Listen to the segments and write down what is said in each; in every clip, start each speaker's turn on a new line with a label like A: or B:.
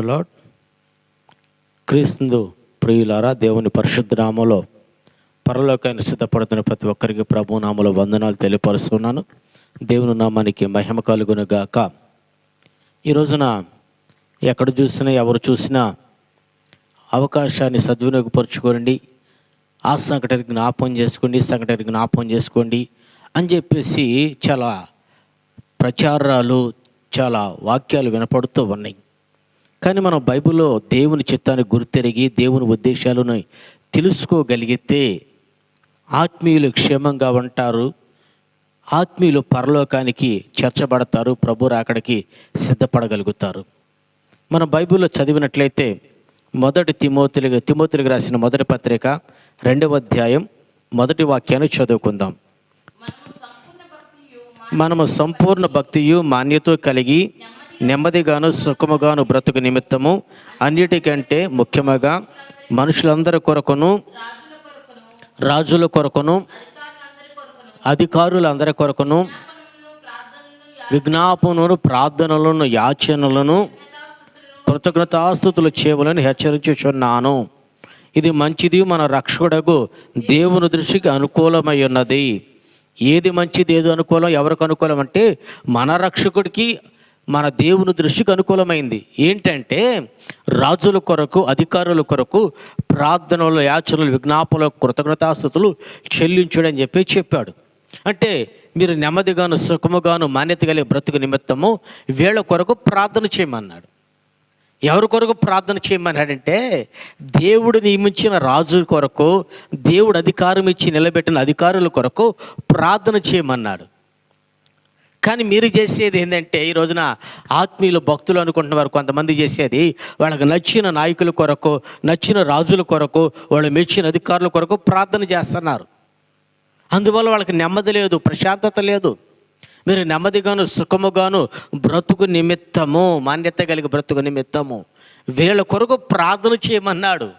A: Lord క్రీస్తు ప్రియులారా దేవుని పరిశుద్ధ నామంలో పరలోకాన్ని సిద్ధపడుతున్న ప్రతి ఒక్కరికి ప్రభు నామలో వందనాలు తెలియపరుస్తున్నాను. దేవుని నామానికి మహిమ కలుగును గాక. ఈ రోజున ఎక్కడ చూసినా ఎవరు చూసినా అవకాశాన్ని సద్వినియోగపరచుకోండి. ఆ సంఘటన జ్ఞాపం చేసుకోండి సంఘటన జ్ఞాపం చేసుకోండి అని చెప్పేసి చాలా ప్రచారాలు చాలా వాక్యాలు వినపడుతూ ఉన్నాయి. కానీ మనం బైబిల్లో దేవుని చిత్తాన్ని గుర్తెరిగి దేవుని ఉద్దేశాలను తెలుసుకోగలిగితే ఆత్మీయులు క్షేమంగా ఉంటారు ఆత్మీయులు పరలోకానికి చేర్చబడతారు ప్రభు రాకడికి సిద్ధపడగలుగుతారు. మన బైబిల్లో చదివినట్లయితే మొదటి తిమోతులుగా తిమోతులుగా రాసిన మొదటి పత్రిక రెండవ అధ్యాయం మొదటి వాక్యాన్ని చదువుకుందాం. మనము సంపూర్ణ భక్తియు మాన్యత కలిగి నెమ్మదిగాను సుఖముగాను బ్రతుకు నిమిత్తము. అన్నిటికంటే ముఖ్యముగా మనుషులందరి కొరకును రాజుల కొరకును అధికారులందరి కొరకును విజ్ఞాపనను ప్రార్థనలను యాచనలను కృతజ్ఞతాస్థుతులు చేయవలని హెచ్చరించుచున్నాను. ఇది మంచిది మన రక్షకుడకు దేవుని దృష్టికి అనుకూలమై ఉన్నది. ఏది మంచిది ఏది అనుకూలం ఎవరికి అనుకూలం అంటే మన రక్షకుడికి మన దేవుని దృష్టికి అనుకూలమైంది. ఏంటంటే రాజుల కొరకు అధికారుల కొరకు ప్రార్థనలు యాచనలు విజ్ఞాపనలు కృతజ్ఞతాస్థుతులు చెల్లించుడని చెప్పి చెప్పాడు. అంటే మీరు నెమ్మదిగాను సుఖముగాను మాన్యత కలిగే బ్రతుకు నిమిత్తము వీళ్ళ కొరకు ప్రార్థన చేయమన్నాడు. ఎవరి కొరకు ప్రార్థన చేయమన్నాడంటే దేవుడు నియమించిన రాజు కొరకు దేవుడు అధికారం ఇచ్చి నిలబెట్టిన అధికారుల కొరకు ప్రార్థన చేయమన్నాడు. కానీ మీరు చేసేది ఏంటంటే ఈ రోజున ఆత్మీయులు భక్తులు అనుకుంటున్నవారు కొంతమంది చేసేది వాళ్ళకి నచ్చిన నాయకుల కొరకు నచ్చిన రాజుల కొరకు వాళ్ళు మెచ్చిన అధికారుల కొరకు ప్రార్థన చేస్తున్నారు. అందువల్ల వాళ్ళకి నెమ్మది లేదు ప్రశాంతత లేదు. మీరు నెమ్మదిగాను సుఖముగాను బ్రతుకు నిమిత్తము మాన్యత కలిగి బ్రతుకు నిమిత్తము. వీళ్ళ కొరకు ప్రార్థన చేయమన్నాడు.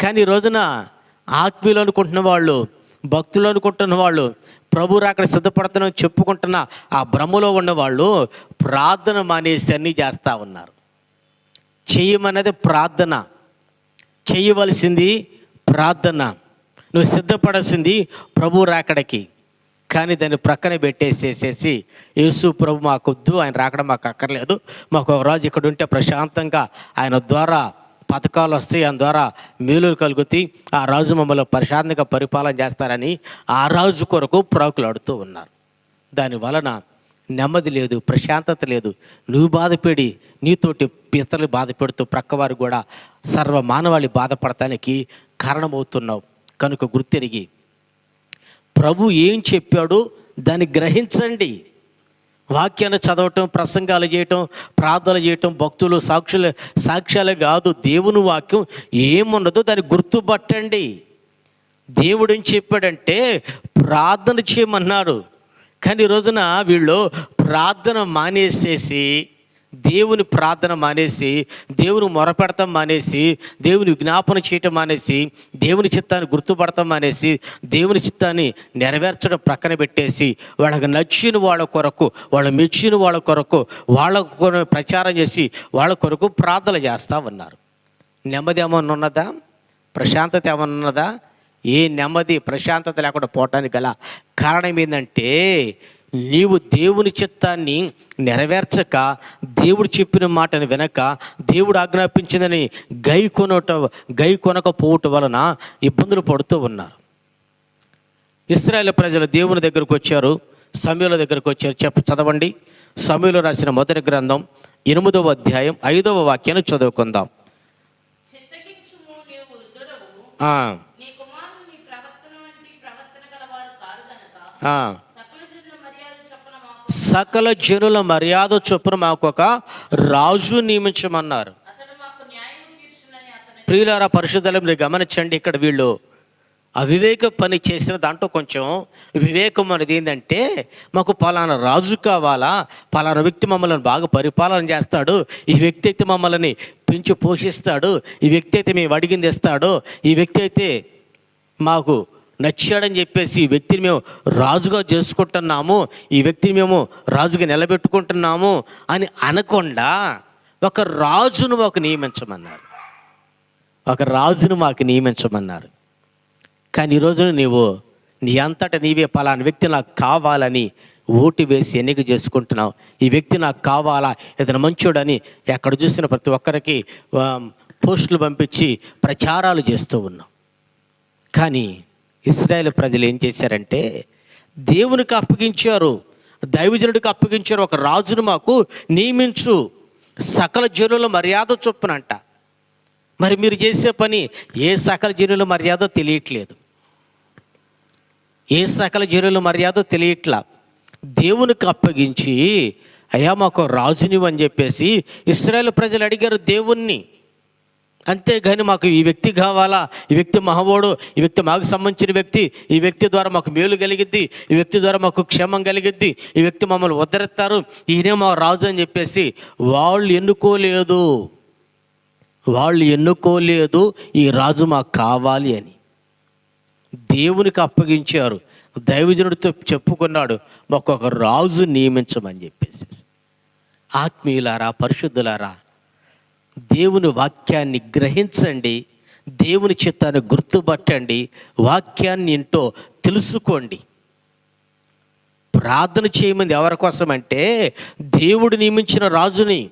A: కానీ ఈ రోజున ఆత్మీయులు అనుకుంటున్న వాళ్ళు భక్తులు అనుకుంటున్న వాళ్ళు ప్రభు అక్కడ సిద్ధపడుతున్నాం చెప్పుకుంటున్న ఆ భ్రమలో ఉన్న వాళ్ళు ప్రార్థన మానేసి అన్నీ చేస్తూ ఉన్నారు. చేయమన్నది ప్రార్థన. చేయవలసింది ప్రార్థన. నువ్వు సిద్ధపడాల్సింది ప్రభు రాకడకి కానీ దాన్ని ప్రక్కన పెట్టేసేసేసి యేసు ప్రభు మాకొద్దు ఆయన రాకడం మాకు అక్కర్లేదు. మాకు ఒక రోజు ఇక్కడ ఉంటే ప్రశాంతంగా ఆయన ద్వారా పథకాలు వస్తాయి ఆయన ద్వారా మేలులు కలుగుతాయి. ఆ రాజు మమ్మల్ని ప్రశాంతంగా పరిపాలన చేస్తారని ఆ రాజు కొరకు ప్రాకులాడుతూ ఉన్నారు. దాని వలన నెమ్మది లేదు ప్రశాంతత లేదు. నువ్వు బాధపడి నీతోటి పితలు బాధపెడుతూ ప్రక్కవారు కూడా సర్వ మానవాళి బాధపడటానికి కారణమవుతున్నావు. కనుక గుర్తెరిగి ప్రభు ఏం చెప్పాడో దాన్ని గ్రహించండి. వాక్యాన్ని చదవటం ప్రసంగాలు చేయటం ప్రార్థనలు చేయటం భక్తులు సాక్షులు సాక్ష్యాలు కాదు. దేవుని వాక్యం ఏమున్నదో దాన్ని గుర్తుపట్టండి. దేవుడు ఏం చెప్పాడంటే ప్రార్థన చేయమన్నాడు. కానీ ఈ రోజున వీళ్ళు ప్రార్థన మానేసేసి దేవుని ప్రార్థన మానేసి దేవుని మొరపెడతాం మానేసి దేవుని విజ్ఞాపన చేయటం మానేసి దేవుని చిత్తాన్ని గుర్తుపడతాం మానేసి దేవుని చిత్తాన్ని నెరవేర్చడం ప్రక్కన పెట్టేసి వాళ్ళకి నచ్చిన వాళ్ళ కొరకు వాళ్ళు మెచ్చిన వాళ్ళ కొరకు వాళ్ళ కొరకు ప్రచారం చేసి వాళ్ళ కొరకు ప్రార్థన చేస్తూ ఉన్నారు. నెమ్మది ఏమన్నా ఉన్నదా? ప్రశాంతత ఏమన్నా ఉన్నదా? ఏ నెమ్మది ప్రశాంతత లేకుండా పోవటానికి గల కారణం ఏంటంటే నీవు దేవుని చిత్తాన్ని నెరవేర్చక దేవుడు చెప్పిన మాటను వినక దేవుడు ఆజ్ఞాపించిందని గై కొనట గై కొనకపోవటం వలన ఇబ్బందులు పడుతూ ఉన్నారు. ఇస్రాయేల్ ప్రజలు దేవుని దగ్గరకు వచ్చారు సమయంలో దగ్గరకు వచ్చారు. చెప్ప చదవండి. సమయంలో రాసిన మొదటి గ్రంథం ఎనిమిదవ అధ్యాయం ఐదవ వాక్యాన్ని చదువుకుందాం. ఆ,
B: సకల జనుల మర్యాద చొప్పున మాకు
A: ఒక రాజు నియమించమన్నారు ప్రియులారా పరిశుద్ధులు మీరు గమనించండి ఇక్కడ వీళ్ళు అవివేక పని చేసిన దాంట్లో కొంచెం వివేకం అనేది ఏంటంటే మాకు పలానా రాజు కావాలా పలానా వ్యక్తి మమ్మల్ని బాగా పరిపాలన చేస్తాడు ఈ వ్యక్తి అయితే మమ్మల్ని పెంచి పోషిస్తాడు ఈ వ్యక్తి అయితే మేము అడిగింది ఇస్తాడు ఈ వ్యక్తి అయితే మాకు నచ్చాడని చెప్పేసి ఈ వ్యక్తిని మేము రాజుగా చేసుకుంటున్నాము ఈ వ్యక్తిని మేము రాజుగా నిలబెట్టుకుంటున్నాము అని అనకుండా ఒక రాజును మాకు నియమించమన్నారు. ఒక రాజును మాకు నియమించమన్నారు. కానీ ఈరోజు నీవు నీ అంతట నీవే పలాని వ్యక్తి నాకు కావాలని ఓటు వేసి ఎన్నిక చేసుకుంటున్నావు. ఈ వ్యక్తి నాకు కావాలా? ఇతను మంచోడని ఎక్కడ చూసిన ప్రతి ఒక్కరికి పోస్టులు పంపించి ప్రచారాలు చేస్తూ ఉన్నాం కానీ ఇస్రాయేల్ ప్రజలు ఏం చేశారంటే దేవునికి అప్పగించారు దైవజనుడికి అప్పగించారు ఒక రాజును మాకు నియమించు సకల జనుల మర్యాద చొప్పునంట. మరి మీరు చేసే పని ఏ సకల జనుల మర్యాద తెలియట్లేదు. ఏ సకల జనుల మర్యాద తెలియట్లా. దేవునికి అప్పగించి అయ్యా మాకు రాజునివని చెప్పేసి ఇస్రాయేల్ ప్రజలు అడిగారు దేవుణ్ణి. అంతేగాని మాకు ఈ వ్యక్తి కావాలా? ఈ వ్యక్తి మహవోడు ఈ వ్యక్తి మాకు సంబంధించిన వ్యక్తి ఈ వ్యక్తి ద్వారా మాకు మేలు కలిగిద్ది ఈ వ్యక్తి ద్వారా మాకు క్షేమం కలిగిద్ది ఈ వ్యక్తి మమ్మల్ని ఉద్ధరిస్తారు ఈయనే మా రాజు అని చెప్పేసి వాళ్ళు ఎన్నుకోలేదు. వాళ్ళు ఎన్నుకోలేదు ఈ రాజు మాకు కావాలి అని. దేవునికి అప్పగించారు. దైవజనుడితో చెప్పుకున్నాడు మాకు ఒక రాజు నియమించమని చెప్పేసి. ఆత్మీయులారా పరిశుద్ధులారా దేవుని వాక్యాన్ని గ్రహించండి దేవుని చిత్తాన్ని గుర్తుపట్టండి వాక్యాన్ని ఏంటో తెలుసుకోండి. ప్రార్థన చేయమంది ఎవరి కోసం అంటే దేవుడు నియమించిన రాజుని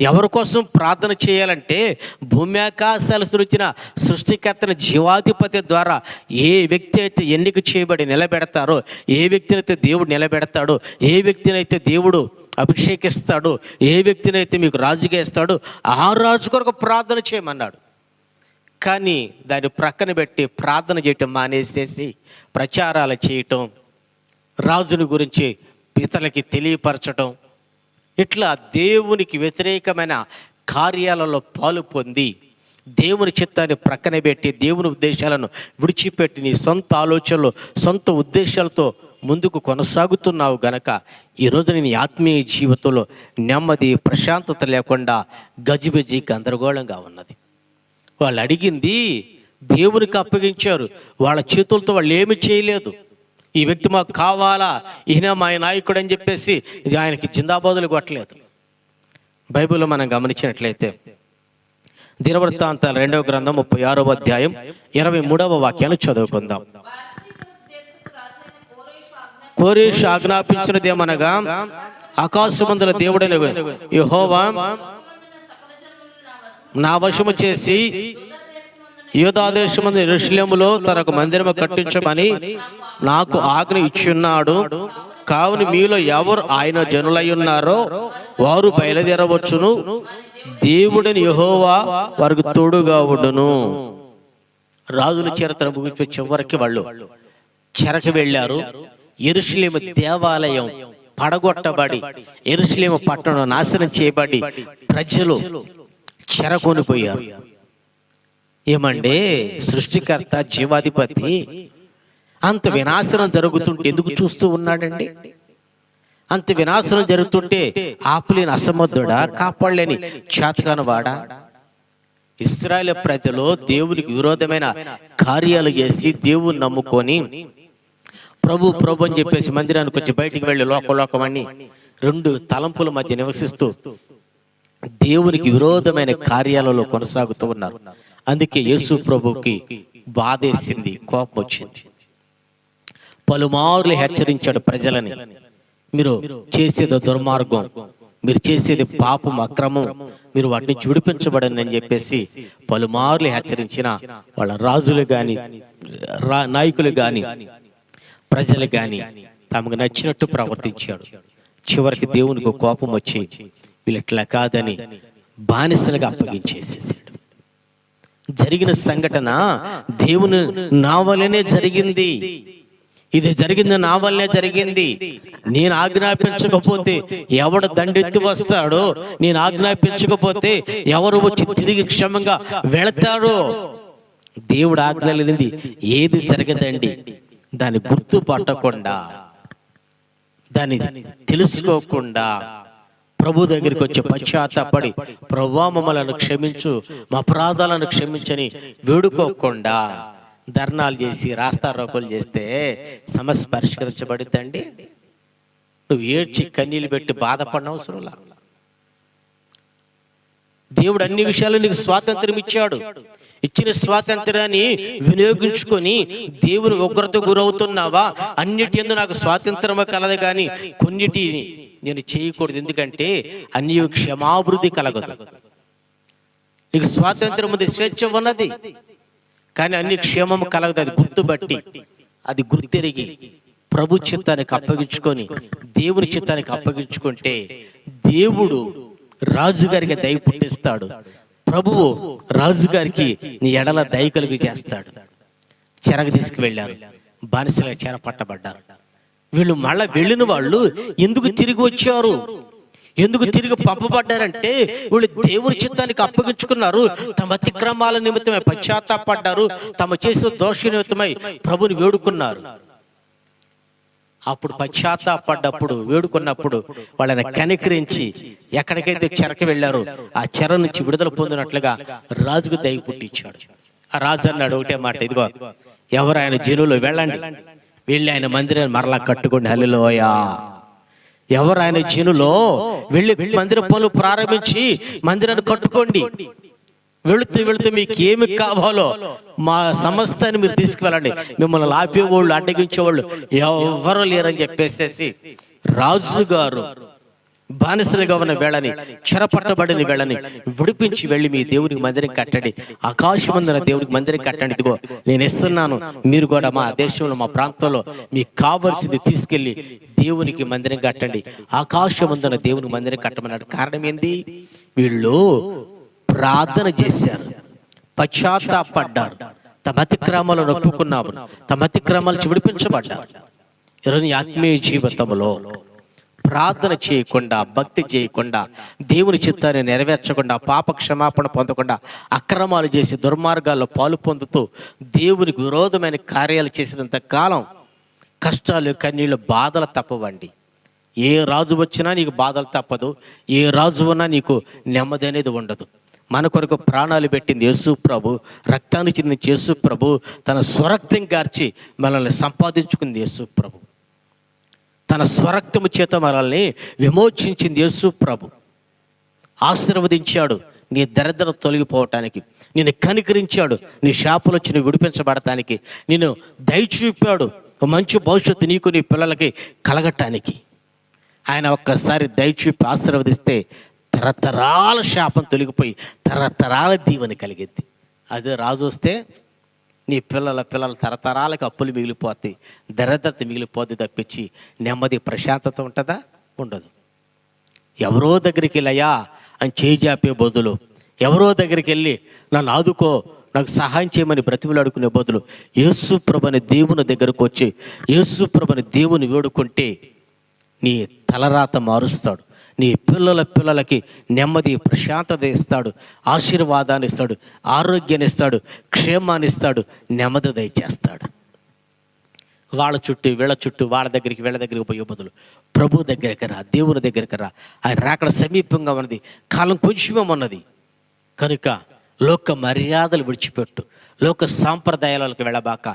A: ఎవరి కోసం ప్రార్థన చేయాలంటే భూమి ఆకాశాలు సృష్టించిన సృష్టికర్తన జీవాధిపతి ద్వారా ఏ వ్యక్తి అయితే ఎన్నిక చేయబడి నిలబెడతారో ఏ వ్యక్తినైతే దేవుడు నిలబెడతాడో ఏ వ్యక్తినైతే దేవుడు అభిషేకిస్తాడో ఏ వ్యక్తినైతే మీకు రాజుగా ఇస్తాడో ఆ రాజు కొరకు ప్రార్థన చేయమన్నాడు. కానీ దాన్ని ప్రక్కన పెట్టి ప్రార్థన చేయటం మానేసేసి ప్రచారాలు చేయటం రాజుని గురించి ఇతరులకి తెలియపరచటం ఇట్లా దేవునికి వ్యతిరేకమైన కార్యాలలో పాలు పొంది దేవుని చిత్తాన్ని ప్రక్కన పెట్టి దేవుని ఉద్దేశాలను విడిచిపెట్టి నీ సొంత ఆలోచనలు సొంత ఉద్దేశాలతో ముందుకు కొనసాగుతున్నావు గనక ఈరోజు నేను ఆత్మీయ జీవితంలో నెమ్మది ప్రశాంతత లేకుండా గజిబిజి గందరగోళంగా ఉన్నది. వాళ్ళు అడిగింది దేవునికి అప్పగించారు. వాళ్ళ చేతులతో వాళ్ళు ఏమి చేయలేదు. ఈ వ్యక్తి మాకు కావాలా? ఈయన మా నాయకుడు అని చెప్పేసి ఆయనకి జిందాబాదులు కొట్టలేదు. బైబిల్లో మనం గమనించినట్లయితే దినవృత్తాంతాల రెండవ గ్రంథం ముప్పై ఆరవ అధ్యాయం ఇరవై మూడవ వాక్యాలు చదువుకుందాం.
B: కోరేషు
A: ఆజ్ఞాపించినదేమనగా ఆకాశమందుల దేవుడైన యహోవా
B: నా వశము
A: చేసి యూదాదేశమందు ఎరుషలేములో తనకు మందిరము కట్టించమని నాకు ఆజ్ఞ ఇచ్చున్నాడు. కావున మీలో ఎవరు ఆయన జనులై ఉన్నారో వారు బయలుదేరవచ్చును. దేవుడిని యహోవా వారికి తోడుగా ఉండును. రాజుల చరిత్ర ముగిపి చివరికి వాళ్ళు చెరకు వెళ్ళారు. ఎరుషలేము దేవాలయం పడగొట్టబడి ఎరుషలేము పట్టణం నాశనం చేయబడి ప్రజలు చెరకొనిపోయారు ఏమంటే సృష్టికర్త జీవాధిపతి అంత వినాశనం జరుగుతుంటే ఎందుకు చూస్తూ ఉన్నాడండి? అంత వినాశనం జరుగుతుంటే ఆపులేని అసమర్థుడా కాపాడలేని చేతకానవాడా ఇస్రాయేల్ ప్రజలు దేవునికి విరోధమైన కార్యాలు చేసి దేవుని నమ్ముకొని ప్రభు ప్రభు అని చెప్పేసి మందిరానికి వచ్చి బయటికి వెళ్ళి లోకలోకమని రెండు తలంపుల మధ్య నివసిస్తూ దేవునికి విరోధమైన కార్యాలలో కొనసాగుతూ ఉన్నారు. అందుకే యేసు ప్రభుకి బాధేసింది కోపం వచ్చింది. పలుమార్లు హెచ్చరించాడు ప్రజలని మీరు చేసేది దుర్మార్గం మీరు చేసేది పాపం అక్రమం మీరు వాటిని విడిపించబడని అని చెప్పేసి పలుమార్లు హెచ్చరించిన వాళ్ళ రాజులు కానీ రా నాయకులు కానీ ప్రజలు గాని తమకు నచ్చినట్టు ప్రవర్తించాడు చివరికి దేవునికి కోపం వచ్చి వీళ్ళట్లా కాదని బానిసలుగా అప్పగించేసేసాడు. జరిగిన సంఘటన దేవుని నా వల్లనే జరిగింది. ఇది జరిగింది నా వల్లనే జరిగింది. నేను ఆజ్ఞాపించకపోతే ఎవడు దండెత్తి వస్తాడో నేను ఆజ్ఞాపించకపోతే ఎవరు వచ్చి తిరిగి క్షమంగా వెళతాడో దేవుడు ఆజ్ఞ లేనిది ఏది జరగదండి. దాన్ని గుర్తు పట్టకుండా దాన్ని తెలుసుకోకుండా ప్రభు దగ్గరికి వచ్చి పశ్చాత్తాపడి ప్రభా మమ్మలను క్షమించు మా అపరాధాలను క్షమించని వేడుకోకుండా ధర్నాలు చేసి రాస్తారోకలు చేస్తే సమస్య పరిష్కరించబడిద్దండి నువ్వు ఏడ్చి కన్నీళ్ళు పెట్టి బాధపడిన అవసరంలా? దేవుడు అన్ని విషయాలు నీకు స్వాతంత్రం ఇచ్చాడు. ఇచ్చిన స్వాతంత్రాన్ని వినియోగించుకొని దేవుని ఉగ్రత గురవుతున్నావా? అన్నిటి ఎందు నాకు స్వాతంత్రమే కలదు కానీ కొన్నిటిని నేను చేయకూడదు. ఎందుకంటే అన్ని క్షమాభివృద్ధి కలగదు. నీకు స్వాతంత్రం ఉంది స్వేచ్ఛ ఉన్నది. కానీ అన్ని క్షేమం కలగదు అది గుర్తుబట్టి అది గుర్తిరిగి ప్రభు చిత్తానికి అప్పగించుకొని దేవుని చిత్తానికి అప్పగించుకుంటే దేవుడు రాజుగారికి దయ పుట్టిస్తాడు. ప్రభువు రాజుగారికి నీ ఎడల దయ కలుగు చేస్తాడు. చెరగ తీసుకువెళ్ళారు. బానిసగా చెర పట్టబడ్డారు. వీళ్ళు మళ్ళా వెళ్ళిన వాళ్ళు ఎందుకు తిరిగి వచ్చారు? ఎందుకు తిరిగి పంపబడ్డారంటే వీళ్ళు దేవుని చిత్తానికి అప్పగించుకున్నారు. తమ అతిక్రమాల నిమిత్తమై పశ్చాత్తాపడ్డారు. తమ చేసిన దోష నిమిత్తమై ప్రభుని వేడుకున్నారు. అప్పుడు పశ్చాత్తాపడ్డప్పుడు వేడుకున్నప్పుడు వాళ్ళని కనికరించి ఎక్కడికైతే చెరకు వెళ్ళారో ఆ చెర నుంచి విడుదల పొందినట్లుగా రాజుకు దయ పుట్టించాడు. ఆ రాజు అన్నాడు ఒకటే మాట ఇదిగో ఎవరు ఆయన జనులు వెళ్ళండి. వెళ్ళి ఆయన మందిరాన్ని మరలా కట్టుకోండి. హల్లిలోయా. ఎవరు ఆయన జనులో వెళ్ళి మందిర పనులు ప్రారంభించి మందిరాన్ని కట్టుకోండి. వెళుతూ వెళుతూ మీకు ఏమి కావాలో మా సమస్తాన్ని మీరు తీసుకువెళ్ళండి. మిమ్మల్ని ఆపేవాళ్ళు అడ్డగించేవాళ్ళు ఎవరు లేరని చెప్పేసేసి రాజుగారు బానిసలుగా ఉన్న వేళని చెరపట్టబడిన వేళని విడిపించి వెళ్ళి మీ దేవునికి మందిరం కట్టండి. ఆకాశమందున దేవునికి మందిరం కట్టండి. ఇదిగో నేను ఇస్తున్నాను. మీరు కూడా మా దేశంలో మా ప్రాంతంలో మీకు కావలసింది తీసుకెళ్ళి దేవునికి మందిరం కట్టండి. ఆకాశమందున దేవునికి మందిరం కట్టమన్నాడు. కారణం ఏంది? వీళ్ళు ప్రార్థన చేశారు. పశ్చాత్తాపడ్డారు. తమ అతిక్రమాలను ఒప్పుకున్నారు తమ అతిక్రమాలు విడిపించబడ్డారు ఈరోజు ఆత్మీయ జీవితంలో ప్రార్థన చేయకుండా భక్తి చేయకుండా దేవుని చిత్తాన్ని నెరవేర్చకుండా పాప క్షమాపణ పొందకుండా అక్రమాలు చేసి దుర్మార్గాల్లో పాలు పొందుతూ దేవునికి విరోధమైన కార్యాలు చేసినంత కాలం కష్టాలు కన్నీళ్ళు బాధలు తప్పవండి. ఏ రాజు వచ్చినా నీకు బాధలు తప్పదు. ఏ రాజు ఉన్నా నీకు నెమ్మది అనేది ఉండదు. మన కొరకు ప్రాణాలు పెట్టింది యేసు ప్రభు రక్తాన్ని చెందిన యేసు ప్రభు తన స్వరక్తం గార్చి మనల్ని సంపాదించుకుంది యేసు ప్రభు. తన స్వరక్తము చేత మనల్ని విమోచించింది యేసు ప్రభు. ఆశీర్వదించాడు నీ దరిద్రం తొలగిపోవటానికి నిన్ను కనికరించాడు నీ శాపలు వచ్చి నువ్వు విడిపించబడటానికి నిన్ను దయచూపాడు మంచి భవిష్యత్తు నీకు నీ పిల్లలకి కలగటానికి. ఆయన ఒక్కసారి దయచూపి ఆశీర్వదిస్తే తరతరాల శాపం తొలగిపోయి తరతరాల దీవెన కలిగింది. అదే రాజు వస్తే నీ పిల్లల పిల్లల తరతరాలకు అప్పులు మిగిలిపోతాయి. దరిద్రత మిగిలిపోద్ది తప్పించి నెమ్మది ప్రశాంతత ఉంటుందా? ఉండదు. ఎవరో దగ్గరికి వెళ్ళయా అని చేజాపే బదులు ఎవరో దగ్గరికి వెళ్ళి నన్ను ఆదుకో నాకు సహాయం చేయమని బ్రతిమలాడుకునే బదులు యేసుప్రభుని దేవుని దగ్గరకు వచ్చి యేసుప్రభుని దేవుని వేడుకుంటే నీ తలరాత మారుస్తాడు. నీ పిల్లల పిల్లలకి నెమ్మది ప్రశాంతత ఇస్తాడు ఆశీర్వాదాన్ని ఇస్తాడు ఆరోగ్యాన్ని ఇస్తాడు క్షేమాన్ని ఇస్తాడు నెమ్మది దయచేస్తాడు. వాళ్ళ చుట్టూ వీళ్ళ చుట్టూ వాళ్ళ దగ్గరికి వీళ్ళ దగ్గరికి పోయే బదులు ప్రభు దగ్గరికి రా దేవుని దగ్గరికి రా. ఆయన రాకడ సమీపంగా ఉన్నది కాలం కొంచెమే ఉన్నది. కనుక లోక మర్యాదలు విడిచిపెట్టు లోక సాంప్రదాయాలకు వెళ్ళబాక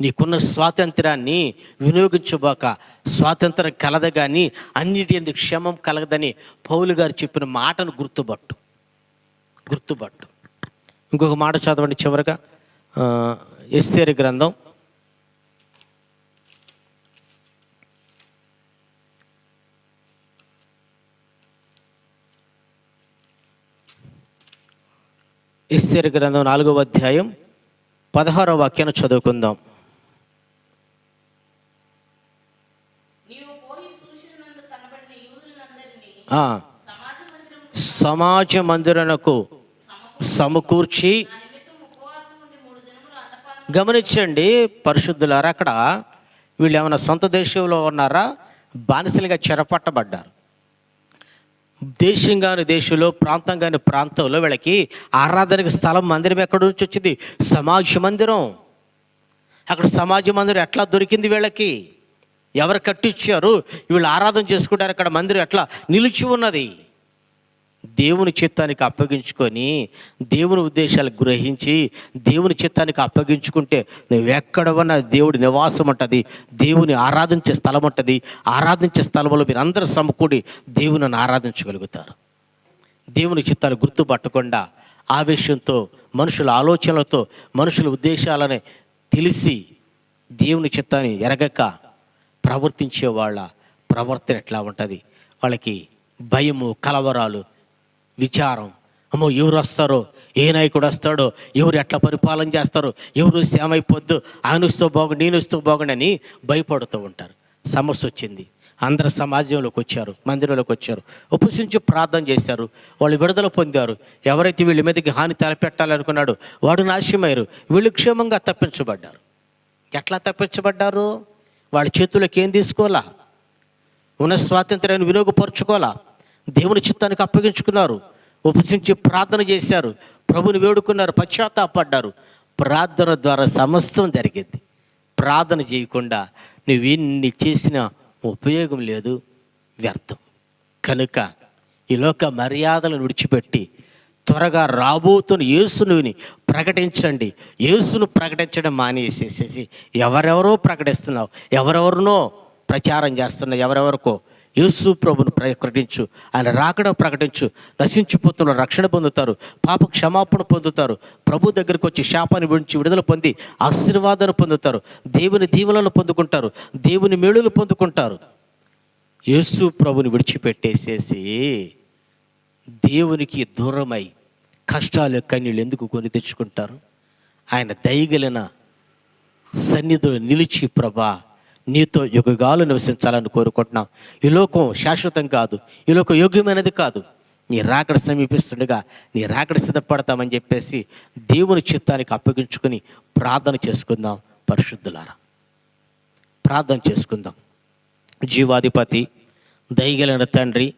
A: నీకున్న స్వాతంత్రాన్ని వినియోగించుబాక స్వాతంత్రం కలద కానీ అన్నిటి ఎందుకు క్షమం కలగదని పౌలు గారు చెప్పిన మాటను గుర్తుపట్టు. గుర్తుపట్టు. ఇంకొక మాట చదవండి చివరగా. ఎస్తేరి గ్రంథం. ఎస్తేరు గ్రంథం నాలుగవ అధ్యాయం పదహారవ వాక్యాన్ని చదువుకుందాం
B: నీవు పోయి సూచనలు కనబడిన యూదులందరినీ
A: ఆ,
B: సమాజ
A: మందిరనకు సమకూర్చి గమనించండి పరిశుద్ధులారా అక్కడ వీళ్ళు ఏమైనా సొంత దేశంలో ఉన్నారా? బానిసలుగా చెరపట్టబడ్డారు. దేశం కాని దేశంలో ప్రాంతం కాని ప్రాంతంలో వీళ్ళకి ఆరాధనకి స్థలం మందిరం ఎక్కడ నుంచి వచ్చింది సమాజ మందిరం. అక్కడ సమాజ మందిరం ఎట్లా దొరికింది వీళ్ళకి? ఎవరు కట్టించారు వీళ్ళు ఆరాధన చేసుకుంటారు. అక్కడ మందిరం ఎట్లా? నిలిచి ఉన్నది. దేవుని చిత్తానికి అప్పగించుకొని దేవుని ఉద్దేశాలు గ్రహించి దేవుని చిత్తానికి అప్పగించుకుంటే నువ్వు ఎక్కడ ఉన్నా దేవుడి నివాసం ఉంటుంది. దేవుని ఆరాధించే స్థలం ఉంటుంది. ఆరాధించే స్థలంలో మీరు అందరూ సమకూడి దేవుని ఆరాధించగలుగుతారు. దేవుని చిత్తాలు గుర్తుపట్టకుండా ఆవేశంతో మనుషుల ఆలోచనలతో మనుషుల ఉద్దేశాలని తెలిసి దేవుని చిత్తాన్ని ఎరగక ప్రవర్తించే వాళ్ళ ప్రవర్తన ఎట్లా ఉంటుంది? వాళ్ళకి భయము కలవరాలు విచారం. అమ్మో ఎవరు వస్తారో? ఏ నాయకుడు వస్తాడో? ఎవరు ఎట్లా పరిపాలన చేస్తారో? ఎవరు సేమైపోద్దు ఆయన వస్తూ బాగు నేను వస్తూ బాగుండని భయపడుతూ ఉంటారు. సమస్య వచ్చింది. అందరు సమాజంలోకి వచ్చారు మందిరంలోకి వచ్చారు. ఉపసించి ప్రార్థన చేశారు. వాళ్ళు విడుదల పొందారు. ఎవరైతే వీళ్ళ మీదకి హాని తలపెట్టాలనుకున్నాడో వాడు నాశనమయ్యారు. వీళ్ళు క్షేమంగా తప్పించబడ్డారు. ఎట్లా తప్పించబడ్డారు? వాళ్ళ చేతుల్లోకి ఏం తీసుకోవాలా? ఉన్న స్వాతంత్ర్యాన్ని వినియోగపరుచుకోవాలా? దేవుని చిత్తానికి అప్పగించుకున్నారు. ఉపసించి ప్రార్థన చేశారు. ప్రభుని వేడుకున్నారు. పశ్చాత్తాపడ్డారు. ప్రార్థన ద్వారా సమస్తం జరిగింది. ప్రార్థన చేయకుండా నువ్వేన్ని చేసిన చేసినా ఉపయోగం లేదు. వ్యర్థం. కనుక ఈ లోక మర్యాదలను విడిచిపెట్టి త్వరగా రాబోతున్న యేసుని ప్రకటించండి. యేసును ప్రకటించడం మానేసేసేసి ఎవరెవరో ప్రకటిస్తున్నావు ఎవరెవరినో ప్రచారం చేస్తున్నావు ఎవరెవరికో యేసు ప్రభును ప్రకటించు. ఆయన రాకడ ప్రకటించు. నశించిపోతున్న రక్షణ పొందుతారు. పాప క్షమాపణ పొందుతారు. ప్రభు దగ్గరికి వచ్చి శాపాన్ని విడిచి విడుదల పొంది ఆశీర్వాదాన్ని పొందుతారు. దేవుని దీవెనలు పొందుకుంటారు. దేవుని మేలులు పొందుకుంటారు. యేసు ప్రభుని విడిచిపెట్టేసేసి దేవునికి దూరమై కష్టాలు కన్నీళ్ళు ఎందుకు కొని తెచ్చుకుంటారు? ఆయన దయగలిన సన్నిధులు నిలిచి ప్రభా నీతో యుగగాలు నివసించాలని కోరుకుంటున్నాం. ఈ లోకం శాశ్వతం కాదు ఈ లోకం యోగ్యమైనది కాదు. నీ రాకడ సమీపిస్తుండగా నీ రాకడ సిద్ధపడతామని చెప్పేసి దేవుని చిత్తానికి అప్పగించుకొని ప్రార్థన చేసుకుందాం. పరిశుద్ధులారా ప్రార్థన చేసుకుందాం. జీవాధిపతి దయగలిగిన తండ్రి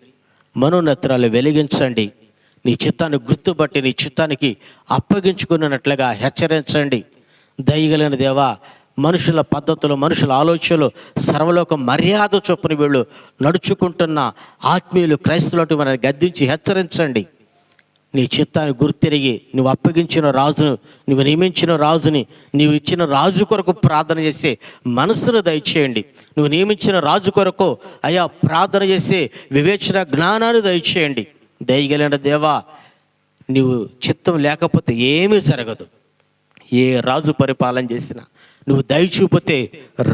A: మనోనత్రాలు వెలిగించండి. నీ చిత్తాన్ని గుర్తుపట్టి నీ చిత్తానికి అప్పగించుకున్నట్లుగా హెచ్చరించండి. దయగలిగిన దేవా మనుషుల పద్ధతులు మనుషుల ఆలోచనలు సర్వలోక మర్యాద చొప్పున వీళ్ళు నడుచుకుంటున్న ఆత్మీయులు క్రైస్తవులు మనల్ని గద్దించి హెచ్చరించండి. నీ చిత్తాన్ని గుర్తిరిగి నువ్వు అప్పగించిన రాజును నువ్వు నియమించిన రాజుని నీవు ఇచ్చిన రాజు కొరకు ప్రార్థన చేసే మనసును దయచేయండి. నువ్వు నియమించిన రాజు కొరకు అయా ప్రార్థన చేసే వివేచన జ్ఞానాన్ని దయచేయండి. దయగలిగిన దేవా నువ్వు చిత్తం లేకపోతే ఏమీ జరగదు. ఏ రాజు పరిపాలన చేసినా నువ్వు దయ చూపితే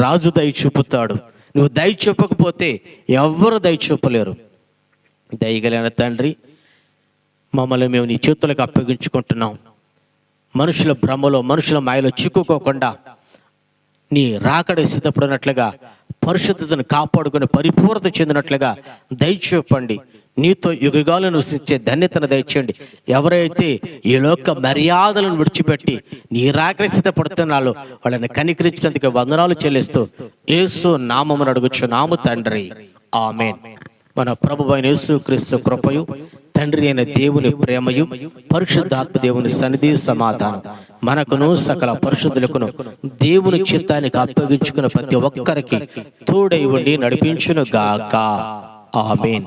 A: రాజు దయ చూపుతాడు. నువ్వు దయ చూపకపోతే ఎవ్వరు దయ చూపలేరు. దయగలిగిన తండ్రి మమ్మల్ని మేము నీ చేతులకు అప్పగించుకుంటున్నాం. మనుషుల భ్రమలో మనుషుల మాయలో చిక్కుకోకుండా నీ రాకడ సిద్ధపడినట్లుగా పరిశుద్ధతను కాపాడుకుని పరిపూర్ణత చెందినట్లుగా దయచూపండి. నీతో యుగగాలను నివసించే ధన్యతను దయచేయండి. ఎవరైతే ఈ లోక మర్యాదలను విడిచిపెట్టి నీ రాకడ సిద్ధపడుతున్నాలో వాళ్ళని కనికరించినందుకు వందనాలు చెల్లిస్తూ ఏసు నామమును అడుగుచు నాము తండ్రి. ఆమెన్. మన ప్రభు అయిన యేసు క్రీస్తు కృపయు తండ్రి అయిన దేవుని ప్రేమయు పరిశుద్ధాత్మ దేవుని సన్నిధి సమాధానం. మనకును సకల పరిశుద్ధులకును దేవుని చిత్తానికి అప్పగించుకున్న ప్రతి ఒక్కరికి తోడై ఉండి నడిపించును గాక ఆమెన్.